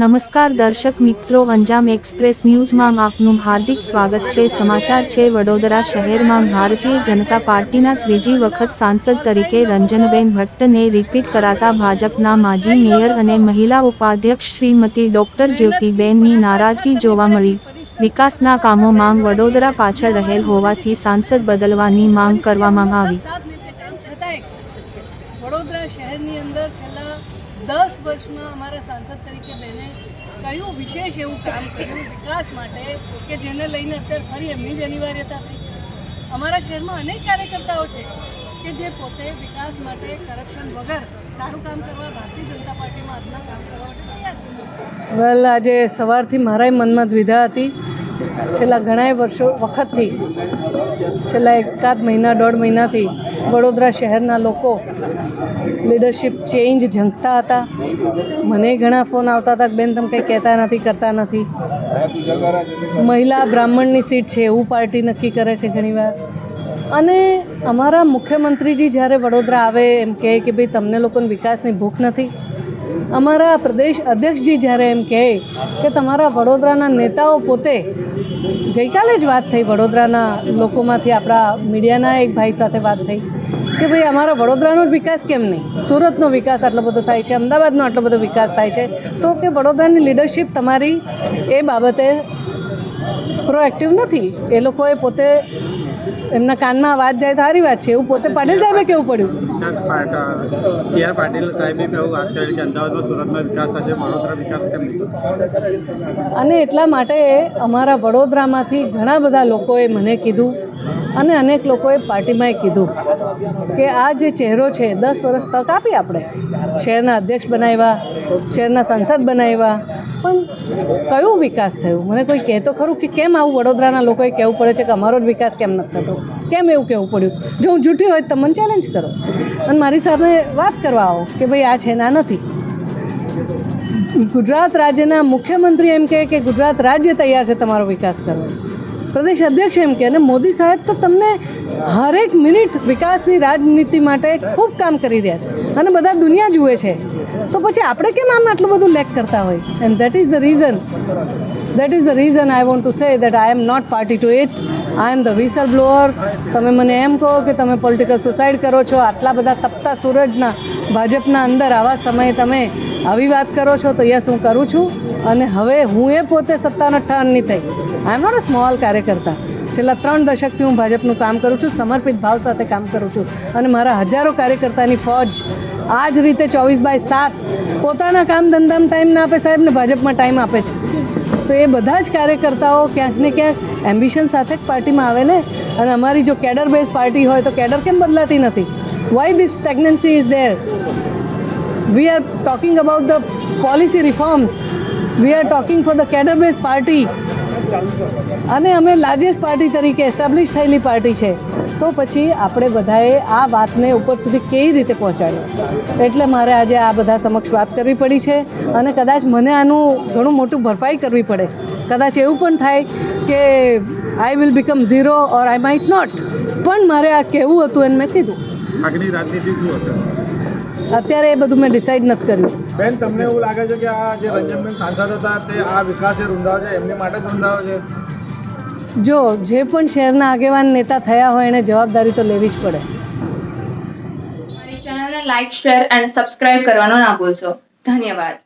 નમસ્કાર દર્શક મિત્રો, અંજામ એક્સપ્રેસ ન્યૂઝમાં આપનું હાર્દિક સ્વાગત છે. સમાચાર છે, વડોદરા શહેરમાં ભારતીય જનતા પાર્ટીના ત્રીજી વખત સાંસદ તરીકે રંજનબેન ભટ્ટને રિપીટ કરાતા ભાજપના માજી મેયર અને મહિલા ઉપાધ્યક્ષ શ્રીમતી ડોક્ટર જ્યોતિબેનની નારાજગી જોવા મળી. વિકાસના કામો માંગ વડોદરા પાછળ રહેલ હોવાથી સાંસદ બદલવાની માંગ કરવામાં આવી. વડોદરા શહેરની અંદર છેલ્લા દસ વર્ષમાં અમારા સાંસદ તરીકે બેને કયું વિશેષ એવું કામ કર્યું વિકાસ માટે કે જેને લઈને અત્યારે ફરી એમની જ અનિવાર્યતા થઈ? અમારા શહેરમાં અનેક કાર્યકર્તાઓ છે કે જે પોતે વિકાસ માટે કરપ્શન વગર સારું કામ કરવા, ભારતીય જનતા પાર્ટીમાં આજના કામ કરવા તૈયાર વેલ આજે સવારથી મારાય મનમાં દ્વિધા હતી. છેલ્લા ઘણાય વર્ષો વખતથી, છેલ્લા એકાદ મહિના, દોઢ મહિનાથી વડોદરા શહેરના લોકો લીડરશિપ ચેન્જ ઝંખતા હતા. મને ઘણા ફોન આવતા હતા કે બેન, તમે કંઈ કહેતા નથી, કરતા નથી. મહિલા બ્રાહ્મણની સીટ છે, એવું પાર્ટી નક્કી કરે છે ઘણીવાર. અને અમારા મુખ્યમંત્રીજી જ્યારે વડોદરા આવે એમ કહે કે ભાઈ, તમને લોકોને વિકાસની ભૂખ નથી. અમારા પ્રદેશ અધ્યક્ષજી જ્યારે એમ કહે કે તમારા વડોદરાના નેતાઓ પોતે ગઈકાલે જ વાત થઈ વડોદરાના લોકોમાંથી આપણા મીડિયાના એક ભાઈ સાથે વાત થઈ કે ભાઈ અમારા વડોદરાનો જ વિકાસ કેમ નહીં? સુરતનો વિકાસ આટલો બધો થાય છે, અમદાવાદનો આટલો બધો વિકાસ થાય છે. તો કે વડોદરાની લીડરશિપ તમારી એ બાબતે પ્રોએક્ટિવ નથી. એ લોકોએ પોતે એમના કાનમાં અવાજ જાય સારી વાત છે. એવું પોતે પાટીલ સાહેબે કેવું પડ્યું? સી આર પાટીલ સાહેબે એવું વાત કરી કે અમદાવાદમાં સુરતમાં વિકાસ થશે વડોદરા વિકાસ કેમ અને એટલા માટે અમારા વડોદરામાંથી ઘણા બધા લોકોએ મને કીધું અને અનેક લોકોએ પાર્ટીમાંય કીધું કે આ જે ચહેરો છે દસ વર્ષ તક આપી આપણે. શહેરના અધ્યક્ષ બનાવ્યા શહેરના સંસદ બનાવ્યા પણ કયો વિકાસ થયો? મને કોઈ કહેતો ખરું કે કેમ આવું વડોદરાના લોકોએ કહેવું પડે છે કે અમારો જ વિકાસ કેમ નથી થતો? કેમ એવું કહેવું પડ્યું? જો હું જૂઠી હોય તો મને ચેલેન્જ કરો. અને મારી સામે વાત કરવા આવો કે ભાઈ આ છે ના નથી. ગુજરાત રાજ્યના મુખ્યમંત્રી એમ કહે કે ગુજરાત રાજ્ય તૈયાર છે તમારો વિકાસ કરવો પ્રદેશ અધ્યક્ષ એમ કહે અને મોદી સાહેબ તો તમને હરેક મિનિટ વિકાસની રાજનીતિ માટે ખૂબ કામ કરી રહ્યા છે અને બધા દુનિયા જુએ છે. તો પછી આપણે કેમ આમ આટલું બધું લેક કરતા હોય? And that is the reason that is the reason I want to say that I am not party to it I am the whistle blower તમે મને એમ કહો કે તમે પોલિટિકલ સુસાઇડ કરો છો. આટલા બધા તપતા સૂરજના, ભાજપના અંદર આવા સમયે તમે આવી વાત કરો છો તો યસ હું કરું છું. અને હવે હું એ પોતે સત્તાના અઠ્ઠાવનની થઈ. આઈ એમ નોટ અ સ્મોલ કાર્યકર્તા. છેલ્લા ત્રણ દશકથી હું ભાજપનું કામ કરું છું, સમર્પિત ભાવ સાથે કામ કરું છું. અને મારા હજારો કાર્યકર્તાની ફોજ આ જ રીતે ચોવીસ બાય સાત પોતાના કામ ધંધામાં ટાઈમ ના આપે સાહેબ ને ભાજપમાં ટાઈમ આપે છે. તો એ બધા જ કાર્યકર્તાઓ ક્યાંક ને ક્યાંક એમ્બિશન સાથે જ પાર્ટીમાં આવે ને? અને અમારી જો કેડર બેઝ પાર્ટી હોય તો કેડર કેમ બદલાતી નથી? Why this stagnancy is there we are talking about the policy reforms. We are talking for the cadre based party. અને અમે લાર્જેસ્ટ પાર્ટી તરીકે એસ્ટાબ્લિશ થયેલી પાર્ટી છે. તો પછી આપણે બધાએ આ વાતને ઉપર સુધી કેવી રીતે પહોંચાડી એટલે મારે આજે આ બધા સમક્ષ વાત કરવી પડી છે અને કદાચ મને આનું ઘણું મોટું ભરપાઈ કરવી પડે. કદાચ એવું પણ થાય કે I will become zero or I might not પણ મારે આ કહેવું હતું એને મેં કીધું. અત્યારે એ બધું મેં ડિસાઈડ નથી કર્યું. બેન તમને એવું લાગે છે કે આ જે રંજનબેન સાંસદ હતા તે આ વિકાસ જે રૂંધાવ છે એમને માટે જ રૂંધાવ છે? જો જે પણ શહેરના આગેવાન નેતા થયા હોય એને જવાબદારી તો લેવી જ પડે. અમારી ચેનલને લાઈક શેર એન્ડ સબસ્ક્રાઇબ કરવાનો ના ભૂલશો. ધન્યવાદ.